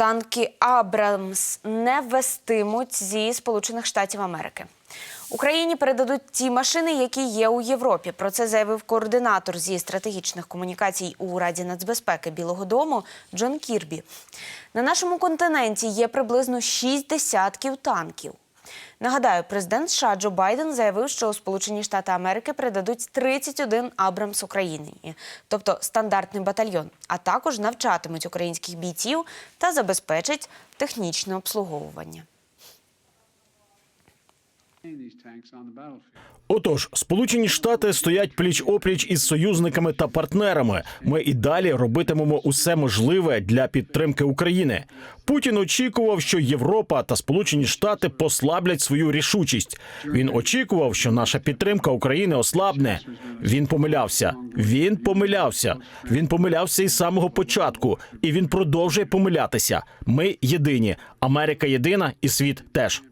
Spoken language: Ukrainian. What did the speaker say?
Танки Абрамс не вестимуть зі Сполучених Штатів Америки. Україні передадуть ті машини, які є у Європі. Про це заявив координатор зі стратегічних комунікацій у Раді нацбезпеки Білого Дому Джон Кірбі. На нашому континенті є приблизно шість десятків танків. Нагадаю, президент США Джо Байден заявив, що Сполучені Штати Америки передадуть 31 Абрамс Україні, тобто стандартний батальйон, а також навчатимуть українських бійців та забезпечать технічне обслуговування. Отож, Сполучені Штати стоять пліч опліч із союзниками та партнерами. Ми і далі робитимемо усе можливе для підтримки України. Путін очікував, що Європа та Сполучені Штати послаблять свою рішучість. Він очікував, що наша підтримка України ослабне. Він помилявся. Він помилявся. Він помилявся із самого початку, і він продовжує помилятися. Ми єдині. Америка єдина, і світ теж.